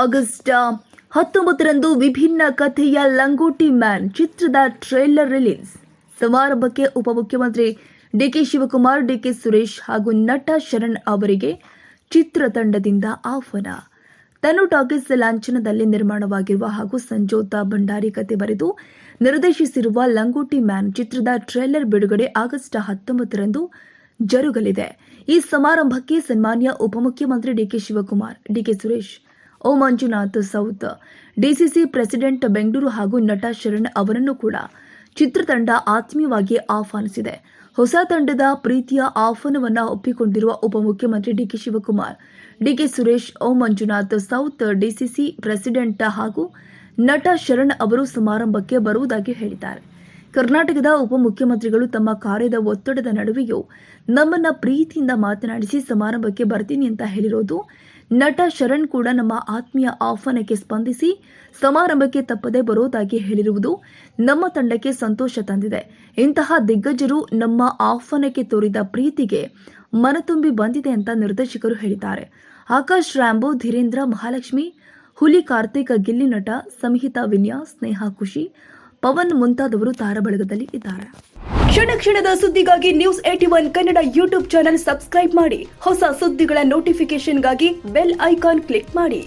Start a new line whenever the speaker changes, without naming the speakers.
August ಹತ್ತೊಂಬತ್ತರಂದು ವಿಭಿನ್ನ ಕಥೆಯ ಲಂಗೋಟಿ ಮ್ಯಾನ್ ಚಿತ್ರದ ಟ್ರೇಲರ್ ರಿಲೀಸ್. ಸಮಾರಂಭಕ್ಕೆ ಉಪಮುಖ್ಯಮಂತ್ರಿ ಡಿಕೆ ಶಿವಕುಮಾರ್, ಡಿಕೆ ಸುರೇಶ್ ಹಾಗೂ ನಟ ಶರಣ್ ಅವರಿಗೆ ಚಿತ್ರತಂಡದಿಂದ ಆಹ್ವಾನ. ತನು ಟಾಕೀಸ್ ಲಾಂಛನದಲ್ಲಿ ನಿರ್ಮಾಣವಾಗಿರುವ ಹಾಗೂ ಸಂಜೋತಾ ಭಂಡಾರಿ ಕತೆ ಬರೆದು ನಿರ್ದೇಶಿಸಿರುವ ಲಂಗೋಟಿ ಮ್ಯಾನ್ ಚಿತ್ರದ ಟ್ರೇಲರ್ ಬಿಡುಗಡೆ ಆಗಸ್ಟ್ ಹತ್ತೊಂಬತ್ತರಂದು ಜರುಗಲಿದೆ. ಈ ಸಮಾರಂಭಕ್ಕೆ ಸನ್ಮಾನ್ಯ ಉಪಮುಖ್ಯಮಂತ್ರಿ DK Shivakumar, DK Suresh O Manjunath south. DCC president Bengaluru ಹಾಗೂ ನಟ ಶರಣ್ ಅವರನ್ನು ಕೂಡ ಚಿತ್ರತಂಡ ಆತ್ಮೀಯವಾಗಿ ಆಹ್ವಾನಿಸಿದೆ. ಹೊಸ ತಂಡದ ಪ್ರೀತಿಯ ಆಹ್ವಾನವನ್ನು ಒಪ್ಪಿಕೊಂಡಿರುವ ಉಪಮುಖ್ಯಮಂತ್ರಿ DK Shivakumar DK Suresh, O Manjunath south, DCC president ಹಾಗೂ ನಟ ಶರಣ್ ಅವರು ಸಮಾರಂಭಕ್ಕೆ ಬರುವುದಾಗಿ ಹೇಳಿದ್ದಾರೆ. ಕರ್ನಾಟಕದ ಉಪಮುಖ್ಯಮಂತ್ರಿಗಳು ತಮ್ಮ ಕಾರ್ಯದ ಒತ್ತಡದ ನಡುವೆಯೂ ನಮ್ಮನ್ನ ಪ್ರೀತಿಯಿಂದ ಮಾತನಾಡಿಸಿ ಸಮಾರಂಭಕ್ಕೆ ಬರ್ತೀನಿ ಅಂತ ಹೇಳಿರೋದು ನಟ ಶರಣ್ ಕೂಡ ನಮ್ಮ ಆತ್ಮೀಯ ಆಹ್ವಾನಕ್ಕೆ ಸ್ಪಂದಿಸಿ ಸಮಾರಂಭಕ್ಕೆ ತಪ್ಪದೆ ಬರೋದಾಗಿ ಹೇಳಿರುವುದು ನಮ್ಮ ತಂಡಕ್ಕೆ ಸಂತೋಷ ತಂದಿದೆ. ಇಂತಹ ದಿಗ್ಗಜರು ನಮ್ಮ ಆಹ್ವಾನಕ್ಕೆ ತೋರಿದ ಪ್ರೀತಿಗೆ ಮನತುಂಬಿ ಬಂದಿದೆ ಅಂತ ನಿರ್ದೇಶಕರು ಹೇಳಿದ್ದಾರೆ. ಆಕಾಶ್ ರ್ಯಾಂಬೋ ಧೀರೇಂದ್ರ ಮಹಾಲಕ್ಷ್ಮಿ, ಹುಲಿ ಕಾರ್ತಿಕ, ಗಿಲ್ಲಿ ನಟ ಸಂಹಿತಾ ವಿನ್ಯಾ, ಸ್ನೇಹ ಖುಷಿ ಪವನ್ ಮುಂತಾದವರು ತಾರಬಳಗದಲ್ಲಿ ಇದ್ದಾರೆ. ಕ್ಷಣ ಕ್ಷಣದ ಸುದ್ದಿಗಾಗಿ news eighty one Kannada YouTube channel subscribe ಮಾಡಿ. ಹೊಸ ಸುದ್ದಿಗಳ ನೋಟಿಫಿಕೇಶನ್ಗಾಗಿ ಬೆಲ್ ಐಕಾನ್ ಕ್ಲಿಕ್ ಮಾಡಿ.